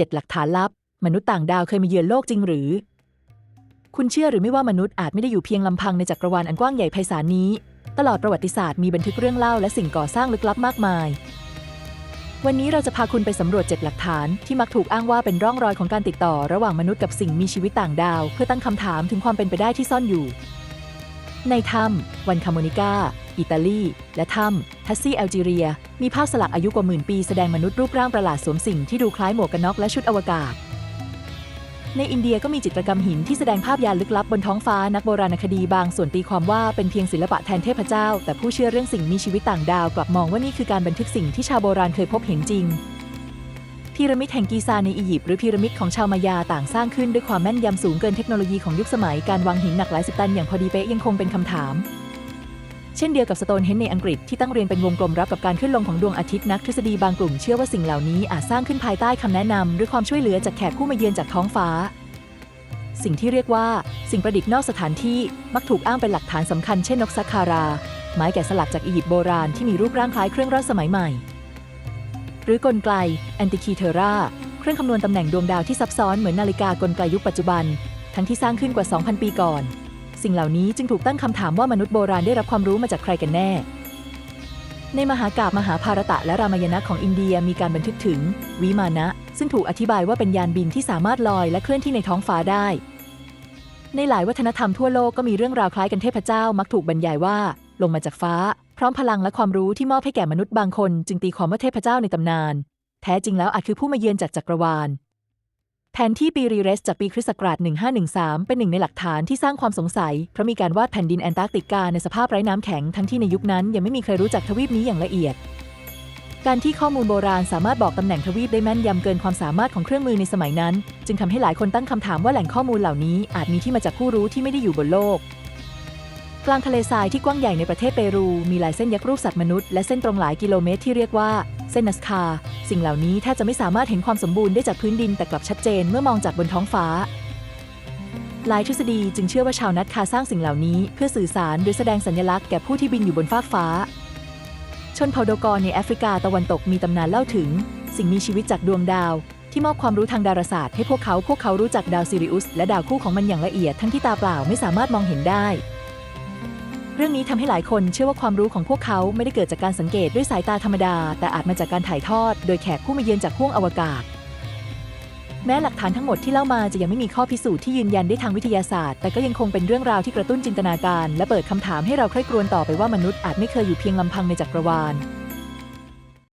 7 หลักฐานลับ มนุษย์ต่างดาวเคยมาเยือนโลกจริงหรือ คุณเชื่อหรือไม่ว่ามนุษย์อาจไม่ได้อยู่เพียงลำพังในจักรวาลอันกว้างใหญ่ไพศาลนี้ ตลอดประวัติศาสตร์มีบันทึกเรื่องเล่าและสิ่งก่อสร้างลึกลับมากมาย วันนี้เราจะพาคุณไปสำรวจ 7 หลักฐานที่มักถูกอ้างว่าเป็นร่องรอยของการติดต่อ ระหว่างมนุษย์กับสิ่งมีชีวิตต่างดาว เพื่อตั้งคำถามถึงความเป็นไปได้ที่ซ่อนอยู่ ในถ้ำวันคาโมนิกาอิตาลี และถ้ำ ทัสซี่แอลจีเรีย มีภาพสลักอายุกว่าหมื่นปีแสดงมนุษย์รูปร่างประหลาดสวมสิ่งที่ดูคล้ายหมวกกันน็อกและชุดอวกาศ ในอินเดียก็มีจิตรกรรมหินที่แสดงภาพยานลึกลับบนท้องฟ้านักโบราณคดีบางส่วนตีความว่าเป็นเพียงศิลปะแทนเทพเจ้า แต่ผู้เชื่อเรื่องสิ่งมีชีวิตต่างดาวกลับมองว่านี่คือการบันทึกสิ่งที่ชาวโบราณเคยพบเห็นจริงพีระมิดแห่งกีซาในอียิปต์หรือพีระมิดของชาวมายาต่างสร้างขึ้นด้วยความแม่นยำสูงเกินเทคโนโลยีของยุคสมัยการวางหินหนักหลายสิบตันอย่างพอดีเป๊ะยังคงเป็นคำถาม เช่นเดียวกับสโตนเฮนในอังกฤษที่ตั้งเรียงเป็นวงกลมรับกับการขึ้นลงของดวงอาทิตย์นักทฤษฎีบางกลุ่มเชื่อว่าสิ่งเหล่านี้อาจสร้างขึ้นภายใต้คำแนะนำหรือความช่วยเหลือจากแขกผู้มาเยือนจากท้องฟ้า สิ่งที่เรียกว่า สิ่งประดิษฐ์นอกสถานที่มักถูกอ้างเป็นหลักฐานสำคัญเช่นนกซักคารา ไม้แกะสลักจากอียิปต์โบราณที่มีรูปร่างคล้ายเครื่องราชสมัยใหม่ หรือกลไกแอนติคีเทราเครื่องคำนวณตำแหน่งดวงดาวที่ซับซ้อนเหมือนนาฬิกากลไกยุคปัจจุบัน ทั้งที่สร้างขึ้นกว่า 2,000 ปีก่อน สิ่งเหล่านี้จึงถูกตั้งคำถามว่ามนุษย์โบราณได้รับความรู้มาจากใครกันแน่ ในมหากาบมหาภารตะและรามายณะของอินเดียมีการบันทึกถึง วิมานะ ซึ่งถูกอธิบายว่าเป็นยานบินที่สามารถลอยและเคลื่อนที่ในท้องฟ้าได้ ในหลายวัฒนธรรมทั่วโลกก็มีเรื่องราวคล้ายกันเทพเจ้ามักถูกบรรยายว่า ลงมาจากฟ้า พร้อมพลังและความรู้ที่มอบให้แก่มนุษย์บางคน จึงตีความว่าเทพเจ้าในตำนาน แท้จริงแล้วอาจคือผู้มาเยือนจากจักรวาล แผนที่ปีรีเรสจากปีคริสต์ศักราช 1513 เป็นหนึ่งในหลักฐานที่สร้างความสงสัย เพราะมีการวาดแผ่นดินแอนตาร์กติกาในสภาพไร้น้ำแข็ง ทั้งที่ในยุคนั้นยังไม่มีใครรู้จักทวีปนี้อย่างละเอียด การที่ข้อมูลโบราณสามารถบอกตำแหน่งทวีปได้แม่นยำเกินความสามารถของเครื่องมือในสมัยนั้น จึงทำให้หลายคนตั้งคำถามว่าแหล่งข้อมูลเหล่านี้ อาจมีที่มาจากผู้รู้ที่ไม่ได้อยู่บนโลก กลางทะเลทรายที่กว้างใหญ่ในประเทศเปรู มีลายเส้นยักษ์รูปสัตว์มนุษย์และเส้นตรงหลายกิโลเมตรที่เรียกว่า เส้นนัสคา สิ่งเหล่านี้แทบจะไม่สามารถเห็นความสมบูรณ์ได้จากพื้นดินแต่กลับชัดเจนเมื่อมองจากบนท้องฟ้า หลายทฤษฎีจึงเชื่อว่าชาวนัทคาสร้างสิ่งเหล่านี้เพื่อสื่อสารหรือแสดงสัญลักษณ์แก่ผู้ที่บินอยู่บนฟากฟ้า ชนเผ่าโดกรในแอฟริกาตะวันตกมีตำนานเล่าถึง สิ่งมีชีวิตจากดวงดาว ที่มอบความรู้ทางดาราศาสตร์ให้พวกเขาพวกเขารู้จักดาวซิริอุสและดาวคู่ของมันอย่างละเอียดทั้งที่ตาเปล่าไม่สามารถมองเห็นได้ เรื่องนี้ทำให้หลายคนเชื่อว่าความรู้ของพวกเขาไม่ได้เกิดจากการสังเกตด้วยสายตาธรรมดา แต่อาจมาจากการถ่ายทอด โดยแขกผู้มาเยือนจากห้วงอวกาศ แม้หลักฐานทั้งหมดที่เล่ามาจะยังไม่มีข้อพิสูจน์ที่ยืนยันได้ทางวิทยาศาสตร์ แต่ก็ยังคงเป็นเรื่องราวที่กระตุ้นจินตนาการ และเปิดคำถามให้เราใคร่ครวญต่อไปว่ามนุษย์อาจไม่เคยอยู่เพียงลำพังในจักรวาล